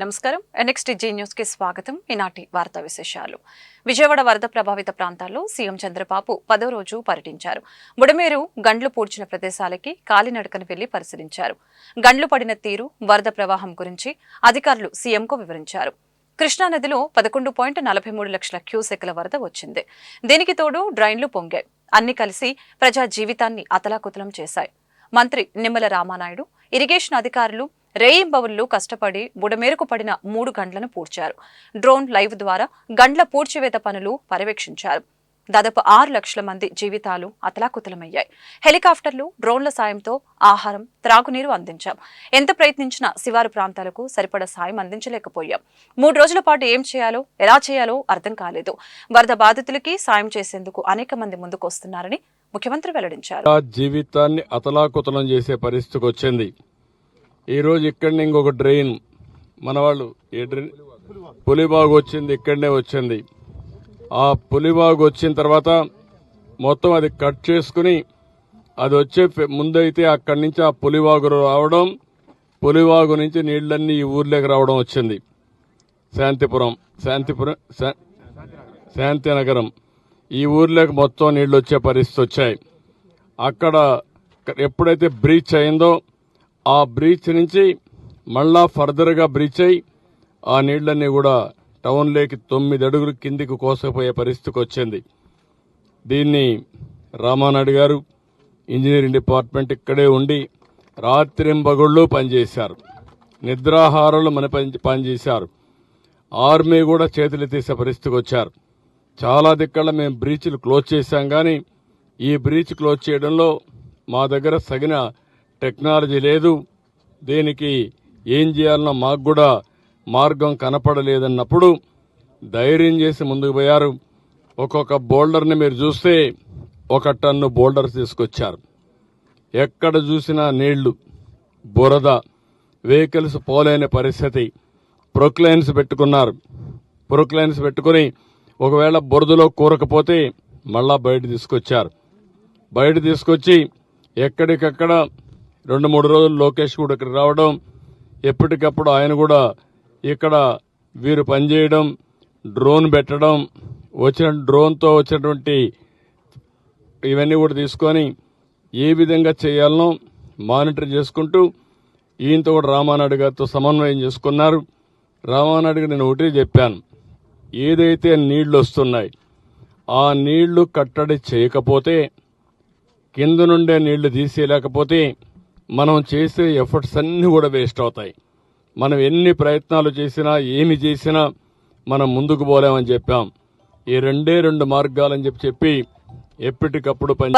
నమస్కారం. NXT G స్వాగతం. ఈనాటి వార్తా విశేషాలు. విజయవాడ వరద ప్రభావిత ప్రాంతాల్లో సీఎం చంద్రబాబు పదో రోజు పర్యటించారు. బుడమేరు గండ్లు పూడ్చిన ప్రదేశాలకి కాలినడకన వెళ్ళి పరిశీలించారు. గండ్లు పడిన తీరు వరద ప్రవాహం గురించి అధికారులు సీఎంకు వివరించారు. కృష్ణానదిలో పదకొండు పాయింట్ నలభై మూడు లక్షల క్యూసెక్ల వరద వచ్చింది. దీనికి తోడు డ్రైన్లు పొంగాయి. అన్ని కలిసి ప్రజా జీవితాన్ని అతలాకుతలం చేశాయి. మంత్రి నిమ్మల రామానాయుడు ఇరిగేషన్ అధికారులు రేయింబవుళ్ళు కష్టపడి బుడమేరకు పడిన మూడు గంటలను పూడ్చారు. డ్రోన్ లైవ్ ద్వారా గండ్ల పూడ్చివేత పనులు పర్యవేక్షించారు. దాదాపు ఆరు లక్షల మంది జీవితాలు అతలాకుతలమయ్యాయి. హెలికాప్టర్లు డ్రోన్ల సాయంతో ఆహారం త్రాగునీరు అందించాం. ఎంత ప్రయత్నించినా శివారు ప్రాంతాలకు సరిపడ సాయం అందించలేకపోయాం. మూడు రోజుల పాటు ఏం చేయాలో ఎలా చేయాలో అర్థం కాలేదు. వరద బాధితులకి సాయం చేసేందుకు అనేక మంది ముందుకు వస్తున్నారని ముఖ్యమంత్రి వెల్లడించారు. జీవితాన్ని అతలాకుతలం చేసే పరిస్థితికి వచ్చింది. ఈరోజు ఇక్కడనే ఇంకొక డ్రైన్. మన వాళ్ళు ఏ డ్రైన్? పులిబాగు వచ్చింది ఇక్కడనే వచ్చింది. ఆ పులిబాగు వచ్చిన తర్వాత మొత్తం అది కట్ చేసుకుని అది వచ్చే ముందైతే అక్కడి నుంచి ఆ పులివాగు రావడం పులివాగు నుంచి నీళ్ళన్నీ ఈ ఊర్లోకి రావడం వచ్చింది. శాంతిపురం శాంతిపురం శా- శాంతినగరం. ఈ ఊర్లోకి మొత్తం నీళ్ళు వచ్చే పరిస్థితి వచ్చాయి. అక్కడ ఎప్పుడైతే బ్రీచ్ అయిందో ఆ బ్రీచ్ నుంచి మళ్ళా ఫర్దర్గా బ్రీచ్ అయి ఆ నీళ్ళన్నీ కూడా టౌన్లోకి తొమ్మిది అడుగులు కిందికి కోసపోయే పరిస్థితికి వచ్చింది. దీన్ని రామానాయుడు గారు ఇంజనీరింగ్ డిపార్ట్మెంట్ ఇక్కడే ఉండి రాత్రింబగుళ్ళు పనిచేశారు. నిద్రాహారాలు మన పని పనిచేశారు. ఆర్మీ కూడా చేతులు తీసే పరిస్థితికి వచ్చారు. చాలా దిక్కల మేము బ్రీచ్లు క్లోజ్ చేశాం కానీ ఈ బ్రీచ్ క్లోజ్ చేయడంలో మా దగ్గర సగిన టెక్నాలజీ లేదు. దీనికి ఏం చేయాలన్నా మాకు కూడా మార్గం కనపడలేదన్నప్పుడు ధైర్యం చేసి ముందుకు పోయారు. ఒక్కొక్క బోల్డర్ని మీరు చూస్తే ఒక టన్ను బోల్డర్ తీసుకొచ్చారు. ఎక్కడ చూసినా నీళ్ళు బురద వెహికల్స్ పోలేని పరిస్థితి. ప్రొక్లైన్స్ పెట్టుకున్నారు. ప్రొక్లైన్స్ పెట్టుకుని ఒకవేళ బురదలో కూరకపోతే మళ్ళా బయట తీసుకొచ్చారు. బయట తీసుకొచ్చి ఎక్కడికక్కడ రెండు మూడు రోజులు లోకేష్ కూడా ఇక్కడ రావడం ఎప్పటికప్పుడు ఆయన కూడా ఇక్కడ వీరు పనిచేయడం డ్రోన్ పెట్టడం వచ్చిన డ్రోన్తో వచ్చినటువంటి ఇవన్నీ కూడా తీసుకొని ఏ విధంగా చేయాలనో మానిటర్ చేసుకుంటూ ఈయనతో కూడా రామానాయుడు గారితో సమన్వయం చేసుకున్నారు. రామానాయుడు గారు నేను ఒకటే చెప్పాను ఏదైతే నీళ్ళు వస్తున్నాయి ఆ నీళ్ళు కట్టడి చేయకపోతే కింద నుండే నీళ్ళు తీసేయలేకపోతే మనం చేసే ఎఫర్ట్స్ అన్నీ కూడా వేస్ట్ అవుతాయి. మనం ఎన్ని ప్రయత్నాలు చేసినా ఏమి చేసినా మనం ముందుకు పోలేమని చెప్పాం. ఈ రెండే రెండు మార్గాలని చెప్పి చెప్పి ఎప్పటికప్పుడు పని